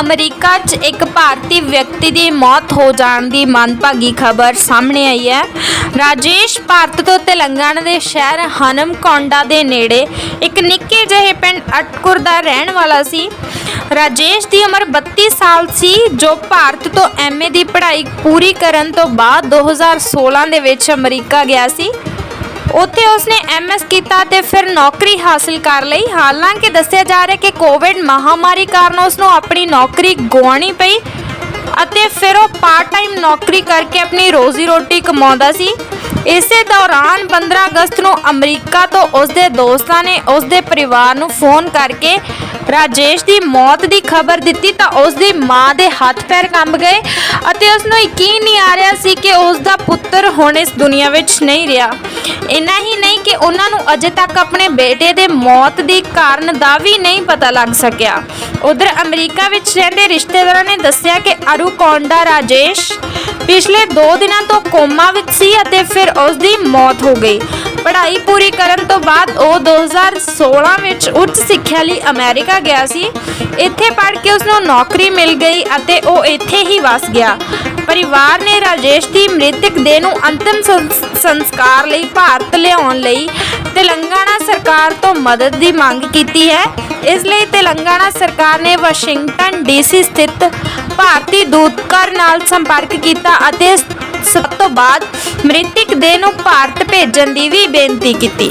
America 'ਚ ਇੱਕ ਭਾਰਤੀ ਵਿਅਕਤੀ ਦੀ ਮੌਤ ਹੋ ਜਾਣ ਦੀ ਮੰਦਭਾਗੀ ਖਬਰ ਸਾਹਮਣੇ ਆਈ ਹੈ। ਰਾਜੇਸ਼ ਭਾਰਤ ਤੋਂ ਤੇਲੰਗਾਨਾ ਦੇ ਸ਼ਹਿਰ ਹਨਮਕੋਂਡਾ ਦੇ ਨੇੜੇ ਇੱਕ ਨਿੱਕੇ ਜਿਹੇ ਪਿੰਡ ਅਟਕੁਰ ਦਾ ਰਹਿਣ ਵਾਲਾ ਸੀ। ਰਾਜੇਸ਼ ਦੀ ਉਮਰ 32 ਸਾਲ ਸੀ, ਜੋ ਭਾਰਤ ਤੋਂ ਐਮਏ ਦੀ ਪੜ੍ਹਾਈ ਪੂਰੀ ਕਰਨ ਤੋਂ ਬਾਅਦ 2016 ਦੇ ਵਿੱਚ ਅਮਰੀਕਾ ਗਿਆ ਸੀ। ਉੱਥੇ ਉਸਨੇ ਐਮਐਸ ਕੀਤਾ ਤੇ ਫਿਰ ਨੌਕਰੀ ਹਾਸਲ ਕਰ ਲਈ। ਹਾਲਾਂਕਿ ਦੱਸਿਆ ਜਾ ਰਿਹਾ ਕਿ ਕੋਵਿਡ ਮਹਾਮਾਰੀ ਕਾਰਨ ਉਸਨੂੰ ਆਪਣੀ ਨੌਕਰੀ ਗਵਾਉਣੀ ਪਈ ਅਤੇ ਫਿਰ ਉਹ ਪਾਰਟ ਟਾਈਮ ਨੌਕਰੀ ਕਰਕੇ ਆਪਣੀ ਰੋਜ਼ੀ ਰੋਟੀ ਕਮਾਉਂਦਾ ਸੀ। ਇਸੇ ਦੌਰਾਨ 15 ਅਗਸਤ ਨੂੰ ਅਮਰੀਕਾ ਤੋਂ ਉਸਦੇ ਦੋਸਤਾਂ ਨੇ ਉਸਦੇ ਪਰਿਵਾਰ ਨੂੰ ਫੋਨ ਕਰਕੇ ਰਾਜੇਸ਼ ਦੀ ਮੌਤ ਦੀ ਖਬਰ ਦਿੱਤੀ ਤਾਂ ਉਸਦੀ ਮਾਂ ਦੇ ਹੱਥ ਪੈਰ ਕੰਬ ਗਏ ਅਤੇ ਉਸ ਨੂੰ ਯਕੀਨ ਨਹੀਂ ਆ ਰਿਹਾ ਸੀ ਕਿ ਉਸ ਦਾ ਪੁੱਤਰ ਹੁਣ ਇਸ ਦੁਨੀਆ ਵਿੱਚ ਨਹੀਂ ਰਿਹਾ। ਇੰਨਾ ਹੀ ਨਹੀਂ ਕਿ ਉਹਨਾਂ ਨੂੰ ਅਜੇ ਤੱਕ ਆਪਣੇ ਬੇਟੇ ਦੇ ਮੌਤ ਦੀ ਕਾਰਨ ਦਾ ਵੀ ਨਹੀਂ ਪਤਾ ਲੱਗ ਸਕਿਆ। ਉਧਰ ਅਮਰੀਕਾ ਵਿੱਚ ਰਹਿੰਦੇ ਰਿਸ਼ਤੇਦਾਰਾਂ ਨੇ ਦੱਸਿਆ ਕਿ ਅਰੂਕੋਂਡਾ ਰਾਜੇਸ਼ ਪਿਛਲੇ 2 ਦਿਨਾਂ ਤੋਂ ਕੋਮਾ ਵਿੱਚ ਸੀ ਅਤੇ ਫਿਰ ਉਸ ਦੀ ਮੌਤ ਹੋ ਗਈ। ਪੜ੍ਹਾਈ ਪੂਰੀ ਕਰਨ ਤੋਂ ਬਾਅਦ ਉਹ 2016 ਵਿੱਚ ਉੱਚ ਸਿੱਖਿਆ ਲਈ ਅਮਰੀਕਾ ਗਿਆ ਸੀ। ਇੱਥੇ ਪੜ੍ਹ ਕੇ ਉਸ ਨੂੰ ਨੌਕਰੀ ਮਿਲ ਗਈ ਅਤੇ ਉਹ ਇੱਥੇ ਹੀ ਵਸ ਗਿਆ। ਪਰਿਵਾਰ ਨੇ ਰਾਜੇਸ਼ ਦੀ ਮ੍ਰਿਤਕ ਦੇਹ ਨੂੰ ਅੰਤਿਮ ਸੰਸਕਾਰ ਲਈ ਭਾਰਤ ਲਿਆਉਣ ਲਈ ਤੇਲੰਗਾਨਾ ਸਰਕਾਰ ਤੋਂ ਮਦਦ ਦੀ ਮੰਗ ਕੀਤੀ ਹੈ। ਇਸ ਲਈ ਤੇਲੰਗਾਨਾ ਸਰਕਾਰ ਨੇ ਵਾਸ਼ਿੰਗਟਨ ਡੀਸੀ ਸਥਿਤ ਭਾਰਤੀ ਦੂਤਘਰ ਨਾਲ ਸੰਪਰਕ ਕੀਤਾ ਅਤੇ ਸਭ ਤੋਂ ਬਾਅਦ ਮ੍ਰਿਤਕ ਦੇਹ ਨੂੰ ਭਾਰਤ ਭੇਜਣ ਦੀ ਵੀ ਬੇਨਤੀ ਕੀਤੀ।